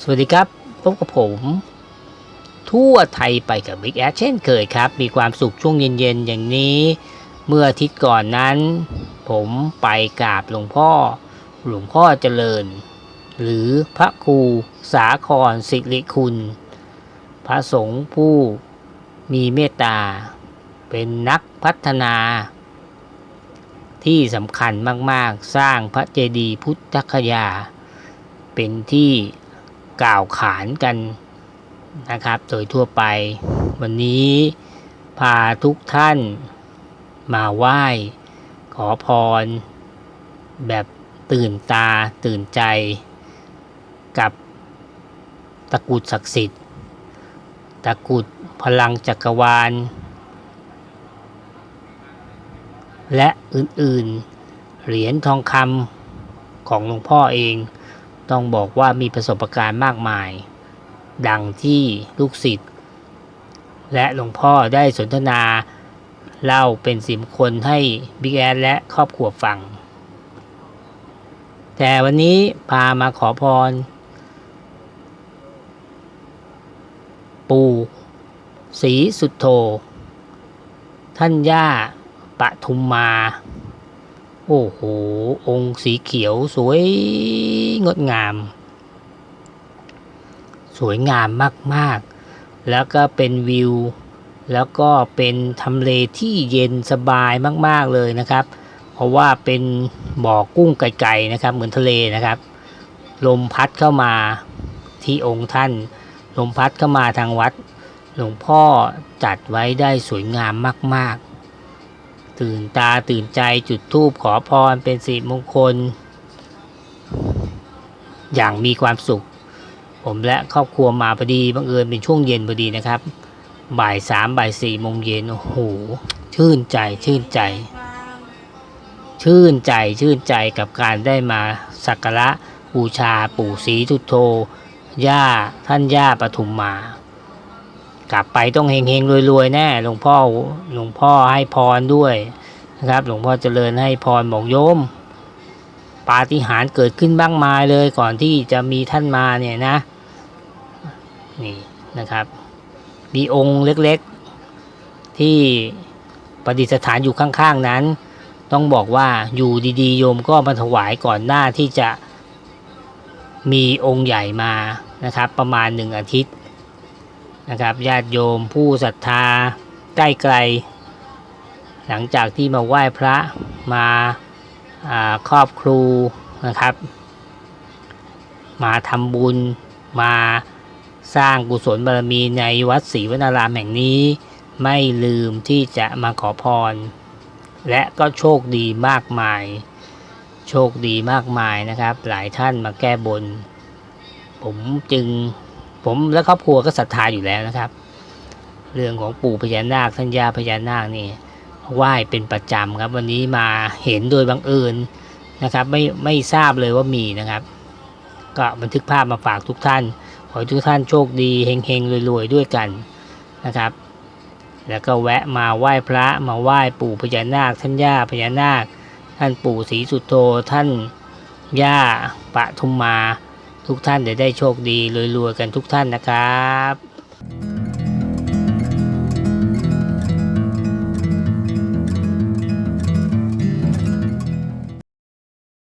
สวัสดีครับ พบกับผม ทั่วไทยไปกับบิ๊กแอดเช่นเคยครับ มีความสุขช่วงเย็นๆ อย่างนี้ เมื่ออาทิตย์ก่อนนั้น ผมไปกราบหลวงพ่อ หลวงพ่อเจริญ หรือพระครูสาครสิริคุณ พระสงฆ์ผู้มีเมตตา เป็นนักพัฒนา ที่สำคัญมากๆ สร้างพระเจดีย์พุทธคยา เป็นที่ กล่าวขานกันนะครับ โดยทั่วไป วันนี้พาทุกท่านมาไหว้ ขอพร แบบตื่นตาตื่นใจ กับตะกุดศักดิ์สิทธิ์ ตะกุดพลังจักรวาล และอื่นๆ เหรียญทองคำของหลวงพ่อเอง ต้องบอกว่ามีประสบการณ์มากมาย ดังที่ลูกศิษย์และหลวงพ่อได้สนทนาเล่าเป็นสิมคนให้บิ๊กแอดและครอบครัวฟัง แต่วันนี้พามาขอพร ปู่ศรีสุดโธท่านย่าปทุมมา โอ้โห องค์สีเขียวสวยงดงาม สวยงามมาก ๆ แล้วก็เป็นวิว แล้วก็เป็นทำเลที่เย็นสบายมาก ๆ เลยนะครับ เพราะว่าเป็นบ่อกุ้งไก่ๆนะครับ เหมือนทะเลนะครับ ลมพัดเข้ามาที่องค์ท่าน ลมพัดเข้ามาทางวัด หลวงพ่อจัดไว้ได้สวยงามมาก ๆ ตื่นตาตื่นใจจุดธูปขอพรเป็นสิริมงคล อย่างมีความสุข ผมและครอบครัวมาพอดีบังเอิญเป็นช่วงเย็นพอดีนะครับ บ่ายสามบ่ายสี่โมงเย็นโอ้โหชื่นใจชื่นใจ ชื่นใจชื่นใจกับการได้มาสักการะบูชาปู่ศรีทุโธย่าท่านย่าปทุมมา กลับไปต้องเฮงๆรวยๆแน่หลวงพ่อหลวงพ่อให้พรด้วยนะครับ หลวงพ่อเจริญให้พรบอกโยมปาฏิหาริย์เกิดขึ้นบ้างมาเลยก่อนที่จะมีท่านมาเนี่ยนะ นี่นะครับ มีองค์เล็กๆ ที่ประดิษฐานอยู่ข้างๆนั้น ต้องบอกว่าอยู่ดีๆ โยมก็มาถวายก่อนหน้าที่จะมีองค์ใหญ่มานะครับ ประมาณหนึ่งอาทิตย์ นะครับญาติโยมผู้ศรัทธาใกล้ไกล หลังจากที่มาไหว้พระมาครอบครูนะครับ มาทำบุญมาสร้างกุศลบารมีในวัดศรีวนารามแห่งนี้ ไม่ลืมที่จะมาขอพร และก็โชคดีมากมาย โชคดีมากมายนะครับ หลายท่านมาแก้บน ผมจึง ผมและครอบครัวก็ศรัทธาอยู่แล้วนะครับ เรื่องของปู่พญานาคท่านย่าพญานาคนี่ไหว้เป็นประจำครับ วันนี้มาเห็นโดยบังเอิญนะครับ ไม่ไม่ทราบเลยว่ามีนะครับ ก็บันทึกภาพมาฝากทุกท่าน ขอให้ทุกท่านโชคดีเฮงๆรวยๆด้วยกันนะครับ แล้วก็แวะมาไหว้พระมาไหว้ปู่พญานาค ท่านย่าพญานาค ท่านปู่ศรีสุโธท่านย่าปะทุมมา ทุกท่านจะได้โชคดีรวยๆกันทุกท่านนะครับ